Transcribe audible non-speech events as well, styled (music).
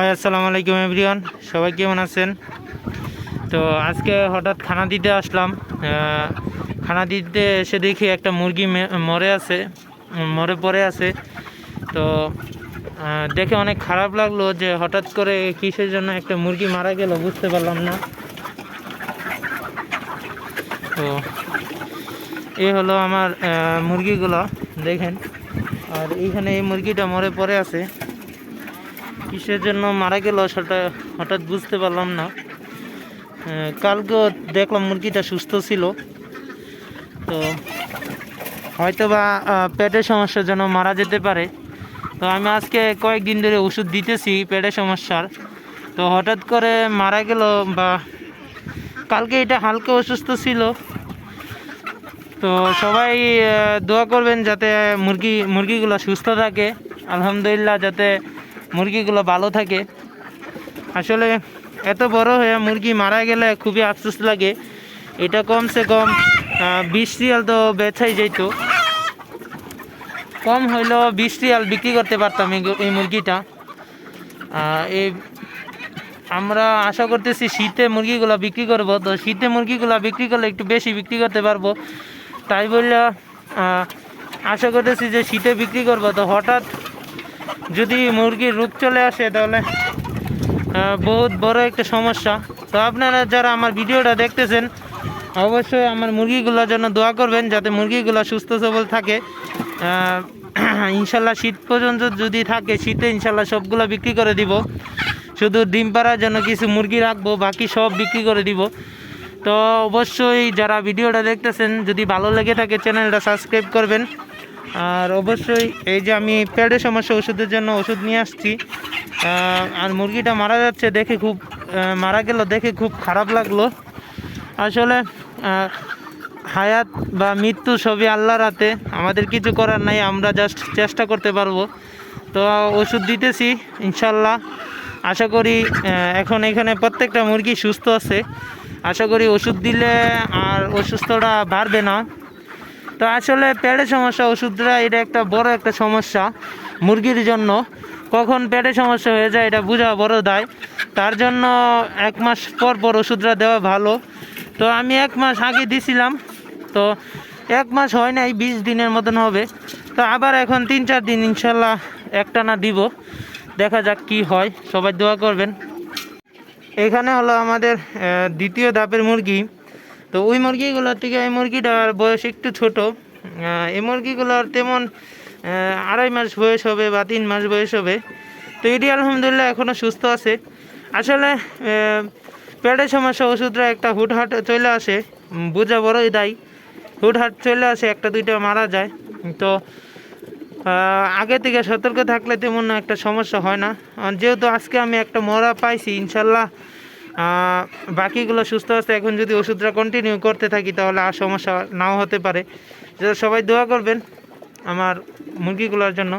High, আসসালামু আলাইকুম, everyone. সবাই কেমন আছেন? তো আজকে হঠাৎ খানা দিতে আসলাম। খানা দিতে এসে দেখি একটা মুরগি মরে আছে, মরে পড়ে আছে। তো দেখে অনেক খারাপ লাগল যে হঠাৎ করে কিসের জন্য একটা মুরগি মারা গেল, বুঝতে পারলাম না। তো এই হলো আমার মুরগিগুলো, দেখেন। আর এইখানে এই মুরগিটা মরে পড়ে আছে। কিসের জন্য মারা গেল সেটা হঠাৎ বুঝতে পারলাম না। কালকেও দেখলাম মুরগিটা সুস্থ ছিল। তো হয়তো বা পেটের সমস্যার জন্য মারা যেতে পারে। তো আমি আজকে কয়েকদিন ধরে ওষুধ দিতেছি পেটের সমস্যার। তো হঠাৎ করে মারা গেল বা কালকে এটা হালকা অসুস্থ ছিল। তো সবাই দোয়া করবেন যাতে মুরগি, মুরগিগুলো সুস্থ থাকে। আলহামদুলিল্লাহ যাতে মুরগিগুলো ভালো থাকে। আসলে এত বড় হয়ে মুরগি মারা গেলে খুবই আফসোস লাগে। এটা কমসে কম বিশ রিয়াল তো বেচাই যেত। কম হইলেও বিশ রিয়াল বিক্রি করতে পারতাম এই মুরগিটা। এই আমরা আশা করতেছি শীতে মুরগিগুলো বিক্রি করব। তো শীতে মুরগিগুলো বিক্রি করলে একটু বেশি বিক্রি করতে পারব। তাই বললে আশা করতেছি যে শীতে বিক্রি করব। তো হঠাৎ যদি মুরগির রোগ চলে আসে তাহলে বহুত বড় একটা সমস্যা। তো আপনারা যারা আমার ভিডিওটা দেখতেছেন, অবশ্যই আমার মুরগিগুলোর জন্য দোয়া করবেন যাতে মুরগিগুলো সুস্থ সবল থাকে। (clears throat) ইনশাল্লাহ শীত পর্যন্ত যদি থাকে, শীতে ইনশাল্লাহ সবগুলো বিক্রি করে দিব। শুধু ডিম পাড়ার জন্য কিছু মুরগি রাখব, বাকি সব বিক্রি করে দিব। তো অবশ্যই যারা ভিডিওটা দেখতেছেন, যদি ভালো লেগে থাকে, চ্যানেলটা সাবস্ক্রাইব করবেন। আর অবশ্যই এই যে আমি পেটের সমস্যা ওষুধের জন্য ওষুধ নিয়ে আসছি আর মুরগিটা মারা যাচ্ছে দেখে খুব মারা গেল দেখে খুব খারাপ লাগল। আসলে হায়াত বা মৃত্যু সবই আল্লাহর হাতে, আমাদের কিছু করার নাই, আমরা জাস্ট চেষ্টা করতে পারব। তো ওষুধ দিতেছি, ইনশাল্লাহ। আশা করি এখন এখানে প্রত্যেকটা মুরগি সুস্থ আছে। আশা করি ওষুধ দিলে আর অসুস্থটা বাড়বে না। তো আসলে পেটের সমস্যা ওষুধটা এটা একটা বড় একটা সমস্যা মুরগির জন্য। কখন পেটের সমস্যা হয়ে যায় এটা বোঝা বড় দায়। তার জন্য এক মাস পর পর ওষুধটা দেওয়া ভালো। তো আমি এক মাস আগে দিছিলাম, তো এক মাস হয় নাই, বিশ দিনের মতন হবে। তো আবার এখন তিন চার দিন ইনশাল্লাহ একটা না দিব। দেখা যাক কি হয়, সবাই দোয়া করবেন। এখানে হলো আমাদের দ্বিতীয় ধাপের মুরগি। তো ওই মুরগিগুলোর থেকে এই মুরগিটার বয়স একটু ছোট এই মুরগিগুলোর তেমন আড়াই মাস বয়স হবে বা তিন মাস বয়স হবে। তো এটি আলহামদুলিল্লাহ এখনও সুস্থ আছে। আসলে পেটের সমস্যা ওষুধটা একটা হুটহাট চলে আসে বোঝা বড়ই দায়ী। হুটহাট চলে আসে, একটা দুইটা মারা যায়। তো আগে থেকে সতর্ক থাকলে তেমন একটা সমস্যা হয় না। যেহেতু আজকে আমি একটা মরা পাইছি, ইনশাল্লাহ বাকিগুলো সুস্থ আছে। এখন যদি ওষুধটা কন্টিনিউ করতে থাকি, তাহলে আর সমস্যা নাও হতে পারে। যেটা সবাই দোয়া করবেন আমার মুরগিগুলোর জন্য।